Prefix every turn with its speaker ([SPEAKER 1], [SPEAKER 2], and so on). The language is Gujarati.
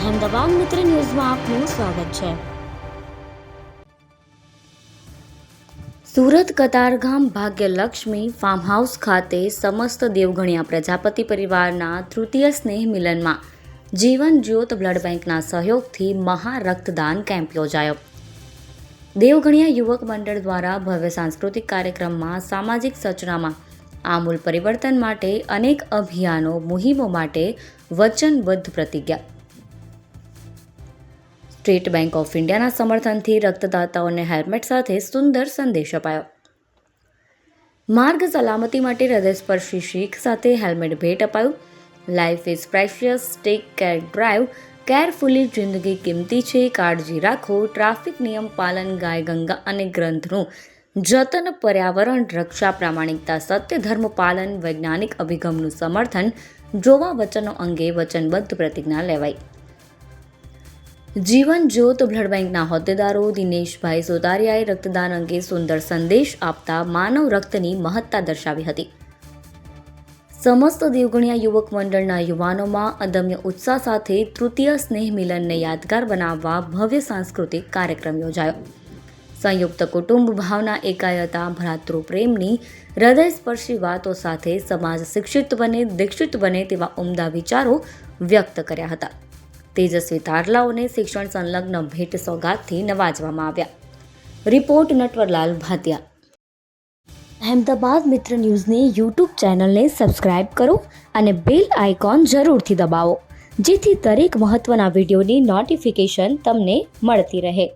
[SPEAKER 1] અહેમદાબાદ મિત્ર ન્યૂઝમાં આપનું સ્વાગત છે. સુરત કતારગામ ભાગ્યલક્ષ્મી ફાર્મ હાઉસ ખાતે સમસ્ત દેવગણિયા પ્રજાપતિ પરિવારના તૃતીય સ્નેહ મિલનમાં જીવન જ્યોત બ્લડ બેંકના સહયોગથી મહા રક્તદાન કેમ્પ યોજાયો. દેવગણિયા યુવક મંડળ દ્વારા ભવ્ય સાંસ્કૃતિક કાર્યક્રમમાં સામાજિક સચનામાં આમૂલ પરિવર્તન માટે અનેક અભિયાનો, મુહિમો માટે વચનબદ્ધ પ્રતિજ્ઞા સ્ટેટ બેંક ઓફ ઇન્ડિયાના સમર્થનથી રક્તદાતાઓને હેલ્મેટ સાથે સુંદર સંદેશ અપાયો. માર્ગ સલામતી માટે હૃદયસ્પર્શી શીખ સાથે હેલ્મેટ ભેટ અપાયું. Life is precious take care drive carefully જિંદગી કિંમતી છે, કાળજી રાખો. ટ્રાફિક નિયમ, પાલન, ગાય, ગંગા અને ગ્રંથનું જતન, પર્યાવરણ, રક્ષા, પ્રામાણિકતા, સત્ય, ધર્મ, પાલન, વૈજ્ઞાનિક અભિગમનું સમર્થન જોવા વચનો અંગે વચનબદ્ધ પ્રતિજ્ઞા લેવાઈ. જીવન જ્યોત બ્લડ બેંકના હોદ્દેદારો દિનેશભાઈ સોતારિયાએ રક્તદાન અંગે સુંદર સંદેશ આપતા માનવ રક્તની મહત્તા દર્શાવી હતી. સમસ્ત દેવગણિયા યુવક મંડળના યુવાનોમાં અદમ્ય ઉત્સાહ સાથે તૃતીય સ્નેહ મિલનને યાદગાર બનાવવા ભવ્ય સાંસ્કૃતિક કાર્યક્રમ યોજાયો. સંયુક્ત કુટુંબ ભાવના એકાયતા ભ્રાતૃ પ્રેમની હૃદયસ્પર્શી વાતો સાથે સમાજ શિક્ષિત બને, દીક્ષિત બને તેવા ઉમદા વિચારો વ્યક્ત કર્યા હતા. તેજસ્વી તારલાઓને શિક્ષણ સંલગ્ન ભેટ સોગાદથી નવાજવામાં આવ્યા. રિપોર્ટ નટવરલાલ ભાતિયા અહેમદાબાદ મિત્ર ન્યૂઝની યુટ્યુબ ચેનલને સબસ્ક્રાઇબ કરો અને બેલ આઇકોન જરૂરથી દબાવો, જેથી દરેક મહત્ત્વના વિડીયોની નોટિફિકેશન તમને મળતી રહે.